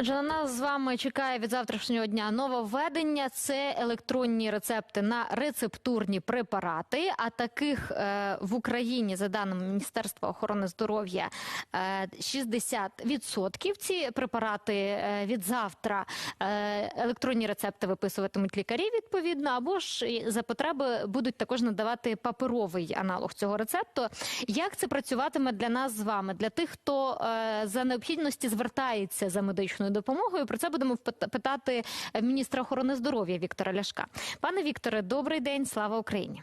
Отже, на нас з вами чекає від завтрашнього дня нововведення. Це електронні рецепти на рецептурні препарати. А таких е, в Україні, за даними Міністерства охорони здоров'я, е, 60%. Ці препарати е, від завтра е, електронні рецепти виписуватимуть лікарі відповідно, або ж за потреби будуть також надавати паперовий аналог цього рецепту. Як це працюватиме для нас з вами, для тих, хто е, за необхідності звертається за медичною допомогою? Про це будемо питати міністра охорони здоров'я Віктора Ляшка. Пане Вікторе, добрий день, слава Україні.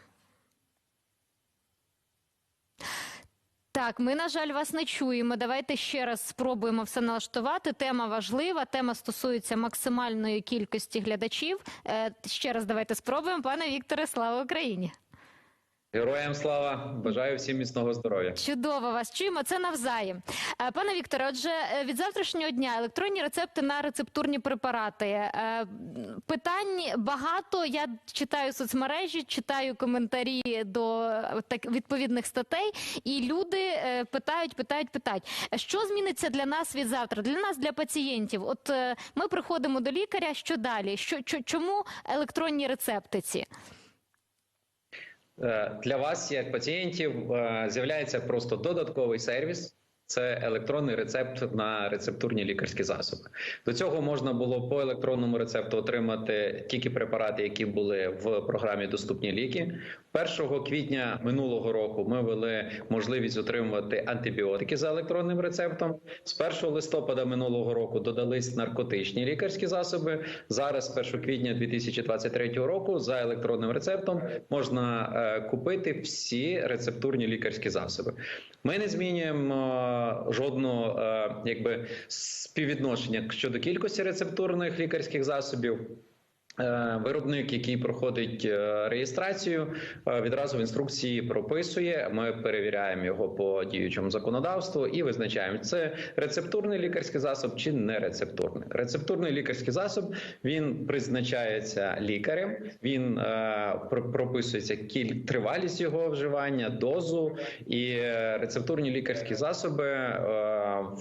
Так, ми, на жаль, вас не чуємо. Давайте ще раз спробуємо все налаштувати. Тема важлива. Тема стосується максимальної кількості глядачів. Е, ще раз давайте спробуємо. Пане Вікторе, слава Україні. Героям слава! Бажаю всім міцного здоров'я. Чудово вас чуємо. Це навзаєм. Е, Пане Вікторе, отже, е, від завтрашнього дня електронні рецепти на рецептурні препарати. Е, Питань багато. Я читаю соцмережі, читаю коментарі до так відповідних статей, і люди питають, питають, питають. Що зміниться для нас від завтра? Для нас, для пацієнтів. От ми приходимо до лікаря. Що далі? Що чому електронні рецепти ці? Е, Для вас, як пацієнтів, е, з'являється просто додатковий сервіс. Це електронний рецепт на рецептурні лікарські засоби. До цього можна було по електронному рецепту отримати тільки препарати, які були в програмі Доступні ліки. 1 квітня минулого року ми ввели можливість отримувати антибіотики за електронним рецептом. З 1 листопада минулого року додались наркотичні лікарські засоби. Зараз, з 1 квітня 2023 року, за електронним рецептом можна е, купити всі рецептурні лікарські засоби. Ми не змінюємо е, жодного е, якби співвідношення щодо кількості рецептурних лікарських засобів. Е, Виробник, який проходить е, реєстрацію, е, відразу в інструкції прописує. Ми перевіряємо його по діючому законодавству і визначаємо, це рецептурний лікарський засоб чи не рецептурний. Рецептурний лікарський засоб він призначається лікарем. Він е, прописується кіль тривалість його вживання, дозу і рецептурні лікарські засоби. е,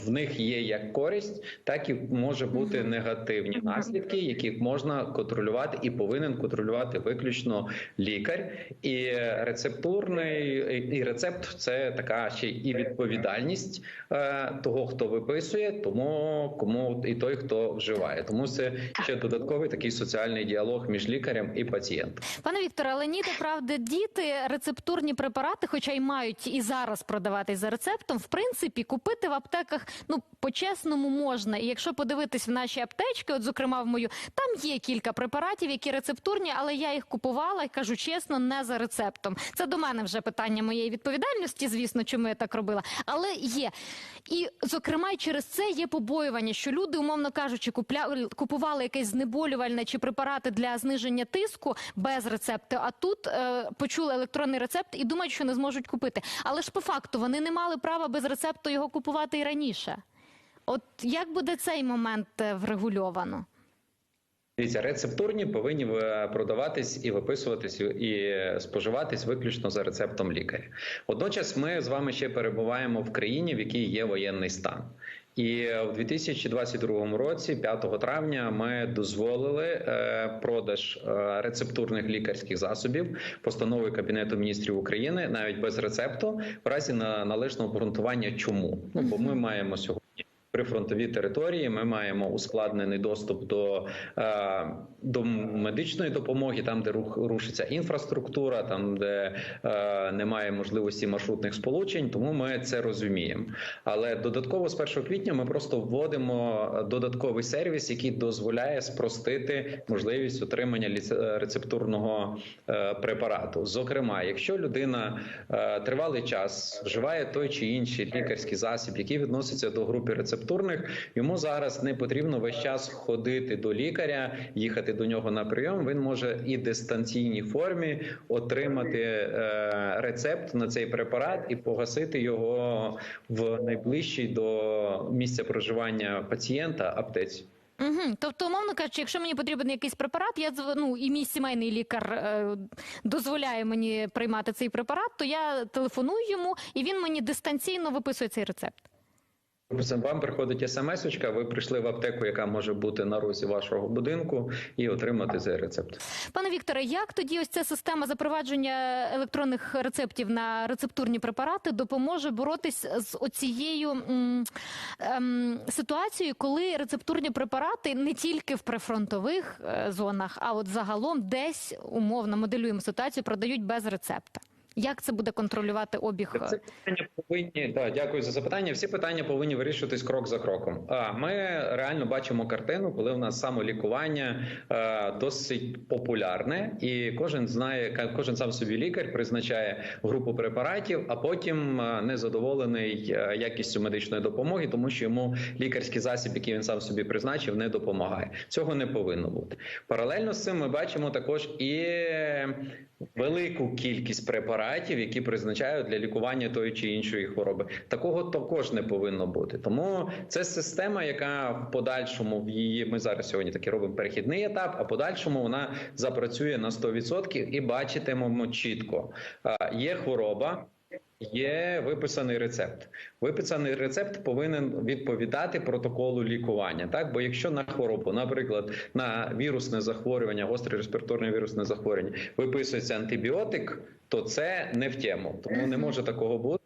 В них є як користь, так і може бути негативні наслідки, які можна контролювати і повинен контролювати виключно лікар. І рецептурний і рецепт це така ще і відповідальність е, того, хто виписує, тому кому і той, хто вживає. Тому це ще додатковий такий соціальний діалог між лікарем і пацієнтом. Пане Вікторе, але ніде правда діти рецептурні препарати, хоча й мають і зараз продаватись за рецептом, в принципі, купити в аптеках ну по-чесному можна. І якщо подивитись в наші аптечки, от зокрема в мою, там є кілька препаратів, які рецептурні, але я їх купувала і кажу чесно, не за рецептом. Це до мене вже питання моєї відповідальності, звісно, чому я так робила. Але є. І, зокрема, через це є побоювання, що люди, умовно кажучи, купля... купували якесь знеболювальне чи препарати для зниження тиску без рецепту. А тут е, почули електронний рецепт і думають, що не зможуть купити. Але ж по факту вони не мали права без рецепту його купувати і раніше. От як буде цей момент е, врегульовано? Дивіться, рецептурні повинні е, продаватись і виписуватись і споживатись виключно за рецептом лікаря. Водночас, ми з вами ще перебуваємо в країні, в якій є воєнний стан. І в 2022 році, 5 травня, ми дозволили е, продаж е, рецептурних лікарських засобів постанови Кабінету міністрів України навіть без рецепту, в разі на належного обґрунтування. Чому? Ну бо ми маємо сьогодні. Прифронтові території ми маємо ускладнений доступ до, е, до медичної допомоги, там де рух рушиться інфраструктура, там де е, немає можливості маршрутних сполучень. Тому ми це розуміємо. Але додатково з 1 квітня ми просто вводимо додатковий сервіс, який дозволяє спростити можливість отримання ліце- рецептурного е, препарату. Зокрема, якщо людина е, тривалий час вживає той чи інший лікарський засіб, який відноситься до групи рецептурних, йому зараз не потрібно весь час ходити до лікаря, їхати до нього на прийом. Він може і дистанційній формі отримати е, рецепт на цей препарат і погасити його в найближчій до місця проживання пацієнта аптеці. Угу. Тобто, умовно кажучи, якщо мені потрібен якийсь препарат, я ну, і мій сімейний лікар е, дозволяє мені приймати цей препарат, то я телефоную йому, і він мені дистанційно виписує цей рецепт. Вам приходить смс-очка, ви прийшли в аптеку, яка може бути на розі вашого будинку, і отримати цей рецепт. Пане Вікторе, як тоді ось ця система запровадження електронних рецептів на рецептурні препарати допоможе боротись з оцією м, ем, ситуацією, коли рецептурні препарати не тільки в прифронтових е, зонах, а от загалом десь умовно моделюємо ситуацію, продають без рецепта? Як це буде контролювати обіг? Це питання повинні да, дякую за запитання. Всі питання повинні вирішуватись крок за кроком. А ми реально бачимо картину, коли в нас самолікування е, досить популярне, і кожен знає, кожен сам собі лікар призначає групу препаратів, а потім е, незадоволений е, якістю медичної допомоги, тому що йому лікарський засіб, який він сам собі призначив, не допомагає. Цього не повинно бути. Паралельно з цим ми бачимо також і велику кількість препаратів, які призначають для лікування тої чи іншої хвороби. Такого також не повинно бути. Тому це система, яка в подальшому в її ми зараз сьогодні таки робимо перехідний етап, а в подальшому вона запрацює на 100% і бачитимемо чітко. Є хвороба. Є виписаний рецепт. Виписаний рецепт повинен відповідати протоколу лікування. Так, бо якщо на хворобу, наприклад, на вірусне захворювання, гостре респіраторне вірусне захворювання, виписується антибіотик, то це не в тему. Тому не може такого бути.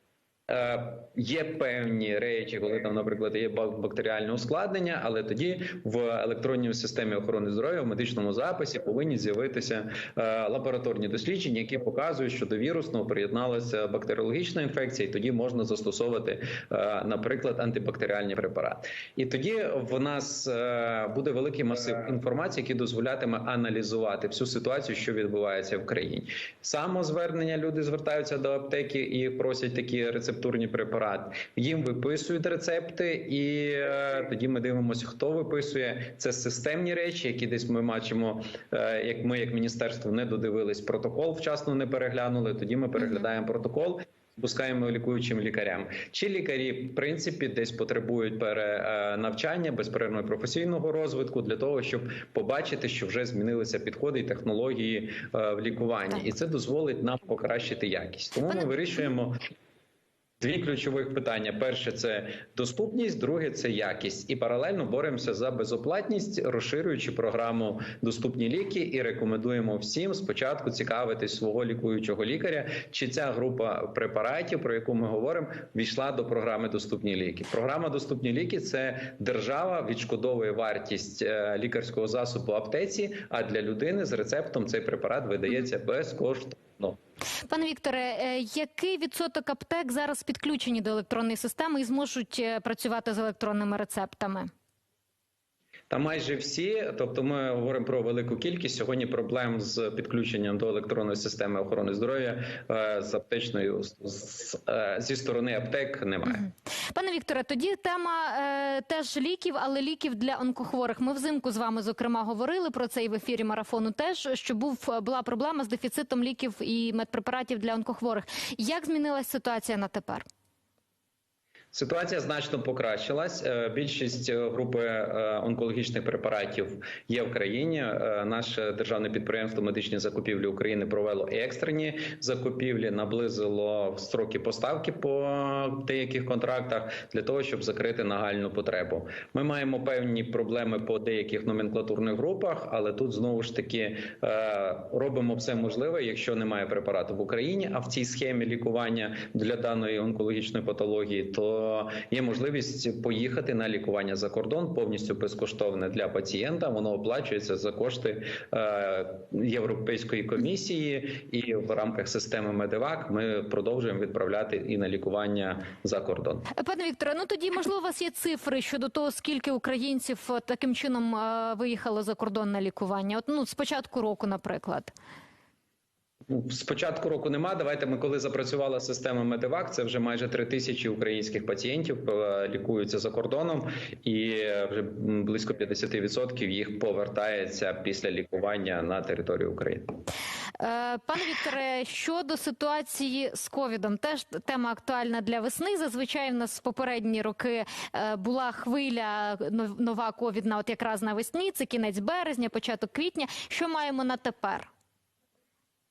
Е, Є певні речі, коли там, наприклад, є бактеріальне ускладнення, але тоді в електронній системі охорони здоров'я в медичному записі повинні з'явитися е, лабораторні дослідження, які показують, що до вірусного приєдналася бактеріологічна інфекція, і тоді можна застосовувати, е, наприклад, антибактеріальні препарати. І тоді в нас е, буде великий масив інформації, який дозволятиме аналізувати всю ситуацію, що відбувається в країні. Самозвернення люди звертаються до аптеки і просять такі рецептурні препарати. Їм виписують рецепти, і е, тоді ми дивимося, хто виписує. Це системні речі, які десь ми бачимо, е, як ми, як міністерство, не додивились протокол, вчасно не переглянули. Тоді ми переглядаємо протокол. Пускаємо лікуючим лікарям. Чи лікарі, в принципі, десь потребують перенавчання, безперервного професійного розвитку для того, щоб побачити, що вже змінилися підходи і технології е, в лікуванні, Так. і це дозволить нам покращити якість. Тому ми вирішуємо. Дві ключових питання: перше це доступність, друге це якість, і паралельно боремося за безоплатність, розширюючи програму Доступні ліки і рекомендуємо всім спочатку цікавитись свого лікуючого лікаря, чи ця група препаратів, про яку ми говоримо, війшла до програми Доступні ліки. Програма Доступні ліки це держава відшкодовує вартість е, лікарського засобу в аптеці. А для людини з рецептом цей препарат видається безкоштовно. Пане Вікторе, е, який відсоток аптек зараз підключені до електронної системи і зможуть е, працювати з електронними рецептами? Та майже всі, тобто ми говоримо про велику кількість. Сьогодні проблем з підключенням до електронної системи охорони здоров'я е, з аптечною е, зі сторони аптек немає. Пане Вікторе, тоді тема е, теж ліків, але ліків для онкохворих. Ми взимку з вами зокрема говорили про це і в ефірі марафону. Теж що був була проблема з дефіцитом ліків і медпрепаратів для онкохворих. Як змінилась ситуація на тепер? Ситуація значно покращилась. Е, Більшість е, групи е, онкологічних препаратів є в країні. Наше державне підприємство медичні закупівлі України провело екстрені закупівлі, наблизило строки поставки по деяких контрактах для того, щоб закрити нагальну потребу. Ми маємо певні проблеми по деяких номенклатурних групах, але тут знову ж таки робимо все можливе, якщо немає препарату в Україні, а в цій схемі лікування для даної онкологічної патології, то є можливість поїхати на лікування за кордон повністю безкоштовне для пацієнта. Воно оплачується за кошти е, Європейської комісії, і в рамках системи Медевак ми продовжуємо відправляти і на лікування за кордон. Е, Пане Вікторе, ну тоді можливо у вас є цифри щодо того, скільки українців е, таким чином е, виїхало за кордон на лікування? От ну з початку року, наприклад. З початку року нема. Давайте ми, коли запрацювала система Медевак, це вже майже три тисячі українських пацієнтів е, лікуються за кордоном, і е, вже близько 50% їх повертається після лікування на територію України. Е, Пане Вікторе, щодо ситуації з ковідом, теж тема актуальна для весни. Зазвичай в нас в попередні роки була хвиля нов- нова ковідна, от якраз навесні. Це кінець березня, початок квітня. Що маємо на тепер?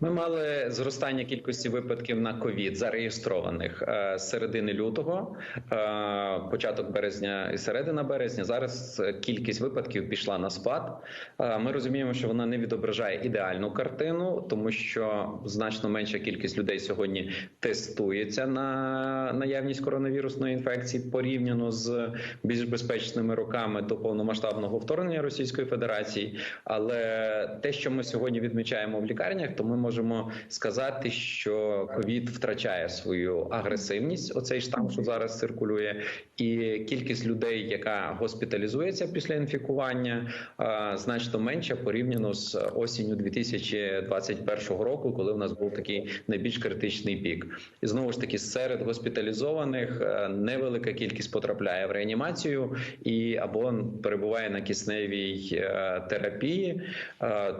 Ми мали зростання кількості випадків на ковід зареєстрованих е, з середини лютого, е, початок березня і середина березня. Зараз е, кількість випадків пішла на спад. Ми розуміємо, що вона не відображає ідеальну картину, тому що значно менша кількість людей сьогодні тестується на наявність коронавірусної інфекції порівняно з більш безпечними роками до повномасштабного вторгнення Російської Федерації. Але те, що ми сьогодні відмічаємо в лікарнях, то ми можемо сказати, що ковід втрачає свою агресивність. Оцей штам, що зараз циркулює, і кількість людей, яка госпіталізується після інфікування, е, значно менша порівняно з осінню 2021 року, коли в нас був такий найбільш критичний пік. І знову ж таки, серед госпіталізованих е, невелика кількість потрапляє в реанімацію і або перебуває на кисневій е, терапії.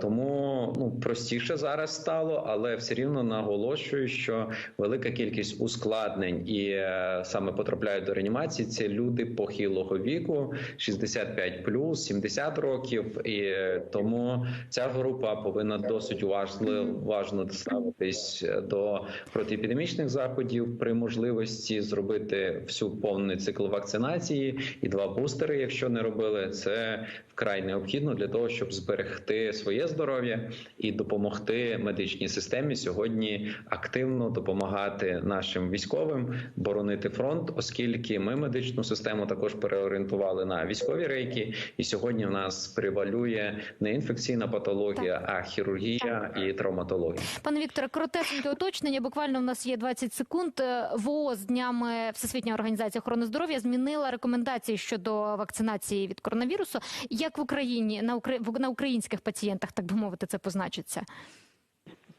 Тому ну простіше зараз стало, але все рівно наголошую, що велика кількість ускладнень і е, саме потрапляють до реанімації. Це люди похилого віку, 65+, 70 років, і е, тому ця група повинна досить уважно, уважно ставитись до протиепідемічних заходів при можливості зробити всю повний цикл вакцинації і два бустери, якщо не робили, це вкрай необхідно для того, щоб зберегти своє здоров'я і допомогти медичній системі сьогодні активно допомагати нашим військовим боронити фронт, оскільки ми медичну систему також переорієнтували на військові рейки, і сьогодні в нас превалює не інфекційна патологія, а хірургія і травматологія. Пане Вікторе, коротесеньке уточнення. Буквально в нас є 20 секунд. Е, ВООЗ днями Всесвітня організація охорони здоров'я змінила рекомендації щодо вакцинації від коронавірусу. Як в Україні на на українських пацієнтах, так би мовити, це позначиться?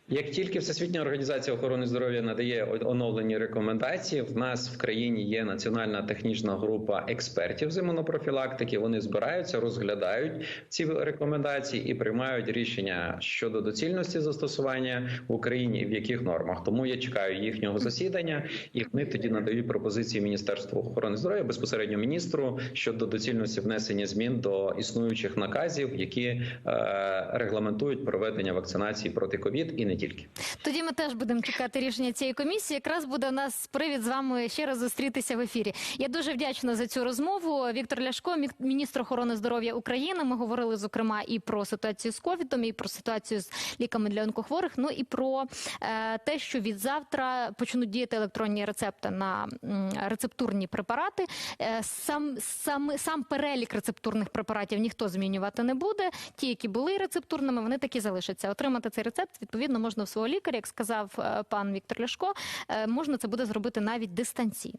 Як тільки Всесвітня організація охорони здоров'я надає оновлені рекомендації, в нас в країні є національна технічна група експертів з імунопрофілактики. Вони збираються, розглядають ці рекомендації і приймають рішення щодо доцільності застосування в Україні в яких нормах. Тому я чекаю їхнього засідання, і вони тоді надають пропозиції Міністерству охорони здоров'я безпосередньо міністру щодо доцільності внесення змін до існуючих наказів, які е, регламентують проведення вакцинації проти ковід і не тільки. Тоді ми теж будемо чекати рішення цієї комісії. Якраз буде у нас привід з вами ще раз зустрітися в ефірі. Я дуже вдячна за цю розмову. Віктор Ляшко, мі- міністр охорони здоров'я України. Ми говорили зокрема і про ситуацію з ковідом, і про ситуацію з ліками для онкохворих. Ну і про е, те, що від завтра почнуть діяти електронні рецепти на рецептурні препарати. Е, сам сам сам перелік рецептурних препаратів ніхто змінювати не буде. Ті, які були рецептурними, вони такі залишаться. Отримати цей рецепт відповідно в свого лікаря, як сказав е, пан Віктор Ляшко. е, Можна це буде зробити навіть дистанційно.